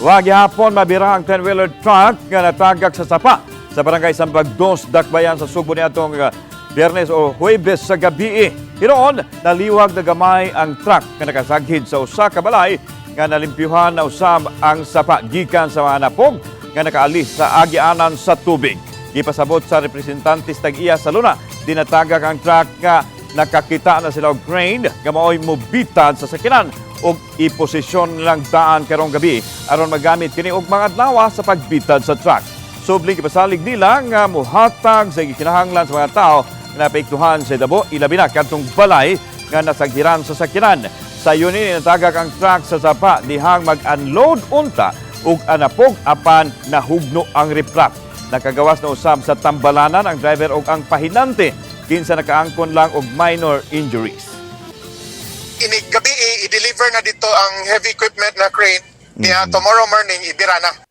Wa gihapon mabira ang 10-wheeler truck nga natagak sa sapa sa barangay Sambag 2, Dakbayan sa Subo ni atong uh, Biyernes o Huwebes sa gabi. Hiroon, naliwag na gamay ang truck nga nakasaghid sa usa ka balay nga nalimpyuhan na usab ang sapa gikan sa mga napog nga nakaalis sa agianan sa tubig. Gipasabot sa representantes tag-iya sa Luna, dinatagak ang truck nga nakakita na sila og crane nga mao'y mobitad sa sakinan ug iposisyon lang daan karong gabi aron magamit kini og mga adlaw sa pagbitad sa truck. Subling ipasalig nila nga muhatag sa gikinahanglan sa mga tao na naapektuhan sa dabo ilabi na kadtong balay nga nasaghiran sa sakinan. Sa yun natagak ang truck sa sapa dihang mag-unload unta ug anapog apan nahugno ang riprap. Nakagawas na usab sa tambalanan ang driver ug ang pahinante kinsa nakaangkon lang og minor injuries. ini gabi i-deliver na dito ang heavy equipment na crane. Kaya tomorrow morning ibira na.